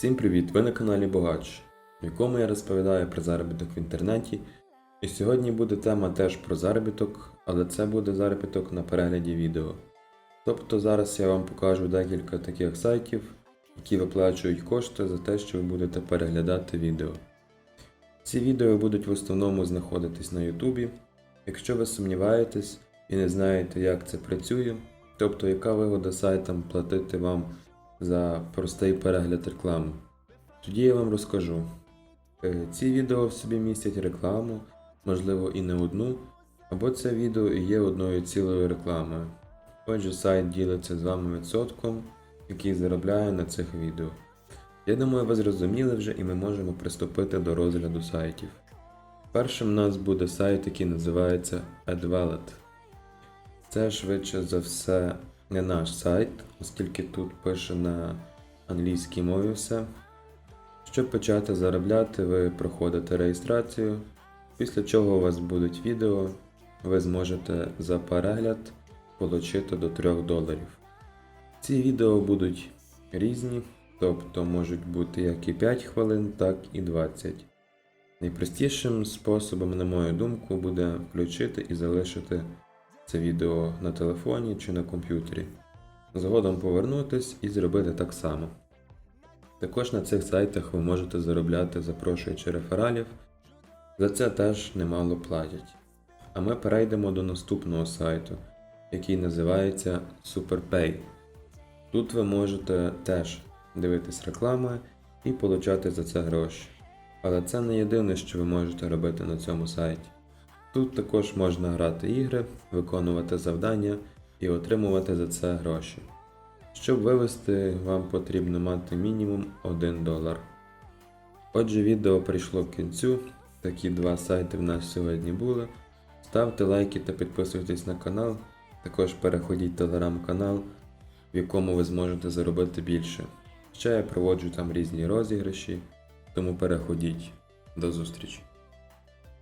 Всім привіт! Ви на каналі Богач, в якому я розповідаю про заробіток в інтернеті. І сьогодні буде тема теж про заробіток, але це буде заробіток на перегляді відео. Тобто зараз я вам покажу декілька таких сайтів, які виплачують кошти за те, що ви будете переглядати відео. Ці відео будуть в основному знаходитись на Ютубі. Якщо ви сумніваєтесь і не знаєте, як це працює, тобто яка вигода сайтам платити вам за простий перегляд реклами. Тоді я вам розкажу. Е, Ці відео в собі містять рекламу, можливо і не одну, або це відео і є одною цілою рекламою. Отже, сайт ділиться з вами відсотком, який заробляє на цих відео. Я думаю, ви зрозуміли вже і ми можемо приступити до розгляду сайтів. Першим у нас буде сайт, який називається AdWallet. Це швидше за все не наш сайт, оскільки тут пише на англійській мові все. Щоб почати заробляти, ви проходите реєстрацію, після чого у вас будуть відео, ви зможете за перегляд отримати до 3 доларів. Ці відео будуть різні, тобто можуть бути як і 5 хвилин, так і 20. Найпростішим способом, на мою думку, буде включити і залишити це відео на телефоні чи на комп'ютері. Згодом повернутись і зробити так само. Також на цих сайтах ви можете заробляти, запрошуючи рефералів, за це теж немало платять. А ми перейдемо до наступного сайту, який називається SuperPay. Тут ви можете теж дивитись реклами і получати за це гроші. Але це не єдине, що ви можете робити на цьому сайті. Тут також можна грати ігри, виконувати завдання і отримувати за це гроші. Щоб вивести, вам потрібно мати мінімум 1 долар. Отже, відео прийшло к кінцю. Такі два сайти в нас сьогодні були. Ставте лайки та підписуйтесь на канал. Також переходіть в телеграм-канал, в якому ви зможете заробити більше. Ще я проводжу там різні розіграші, тому переходіть. До зустрічі!